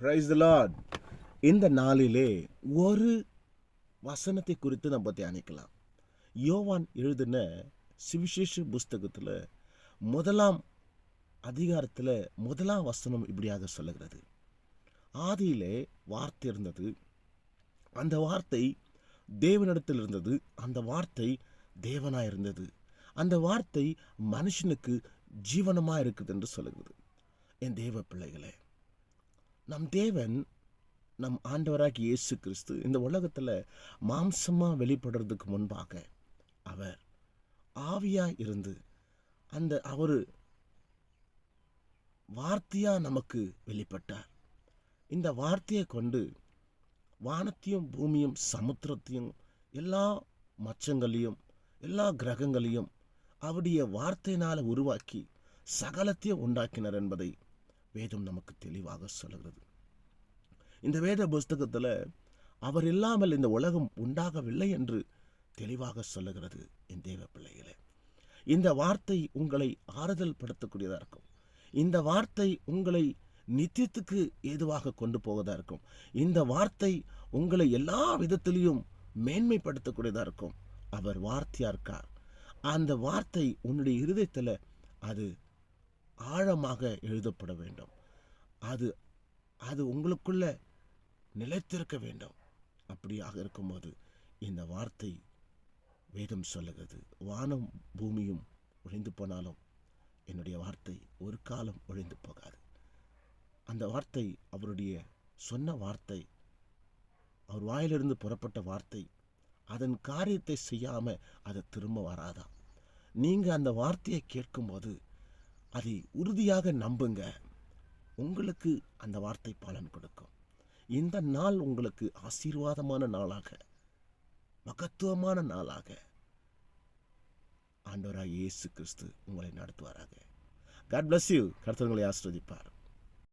Price Lord இந்த நாளிலே ஒரு வசனத்தை குறித்து நம்ம தியானிக்கலாம். யோவான் எழுதின சுவிசேஷ புஸ்தகத்தில் முதலாம் அதிகாரத்தில் முதலாம் வசனம் இப்படியாக சொல்லுகிறது. ஆதியிலே வார்த்தை இருந்தது. அந்த வார்த்தை தேவனிடத்தில் இருந்தது. அந்த வார்த்தை தேவனாக இருந்தது. அந்த வார்த்தை மனுஷனுக்கு ஜீவனமாக இருக்குது என்று சொல்லுகிறது. என் தேவ பிள்ளைகளே நம் தேவன் நம் ஆண்டவராகி இயேசு கிறிஸ்து இந்த உலகத்தில் மாம்சமாக வெளிப்படுறதுக்கு முன்பாக அவர் ஆவியாக இருந்து அந்த அவர் வார்த்தையாக நமக்கு வெளிப்பட்டார். இந்த வார்த்தையை கொண்டு வானத்தையும் பூமியும் சமுத்திரத்தையும் எல்லா மச்சங்களையும் எல்லா கிரகங்களையும் அவருடைய வார்த்தையினால் உருவாக்கி சகலத்தையும் உண்டாக்கினர் என்பதை வேதம் நமக்கு தெளிவாக சொல்லுகிறது. இந்த வேத புஸ்தகத்தில் அவர் இல்லாமல் இந்த உலகம் உண்டாகவில்லை என்று தெளிவாக சொல்லுகிறது என் தேவ பிள்ளைகளே. இந்த வார்த்தை உங்களை ஆறுதல் படுத்தக்கூடியதாக இருக்கும். இந்த வார்த்தை உங்களை நித்தியத்துக்கு ஏதுவாக கொண்டு போவதா இருக்கும். இந்த வார்த்தை உங்களை எல்லா விதத்திலையும் மேன்மைப்படுத்தக்கூடியதாக இருக்கும். அவர் வார்த்தையாக இருக்கார் அந்த வார்த்தை உன்னுடைய இருதயத்தில் அது ஆழமாக எழுதப்பட வேண்டும். அது அது உங்களுக்குள்ள நிலைத்திருக்க வேண்டும். அப்படியாக இருக்கும்போது இந்த வார்த்தை வேதம் சொல்லுகிறது. வானம் பூமியும் ஒழிந்து போனாலும் என்னுடைய வார்த்தை ஒரு காலம் ஒழிந்து போகாது. அந்த வார்த்தை அவருடைய சொன்ன வார்த்தை அவர் வாயிலிருந்து புறப்பட்ட வார்த்தை அதன் காரியத்தை செய்யாமல் அதை திரும்ப வராதா? நீங்கள் அந்த வார்த்தையை கேட்கும்போது அதை உறுதியாக நம்புங்க. உங்களுக்கு அந்த வார்த்தை பலன் கொடுக்கும். இந்த நாள் உங்களுக்கு ஆசீர்வாதமான நாளாக மகத்துவமான நாளாக. ஆண்டவராக இயேசு கிறிஸ்து உங்களை நடத்துவாராக. காட் பிளஸ் யூ கர்த்தர் ஆஸ்ரதிப்பார்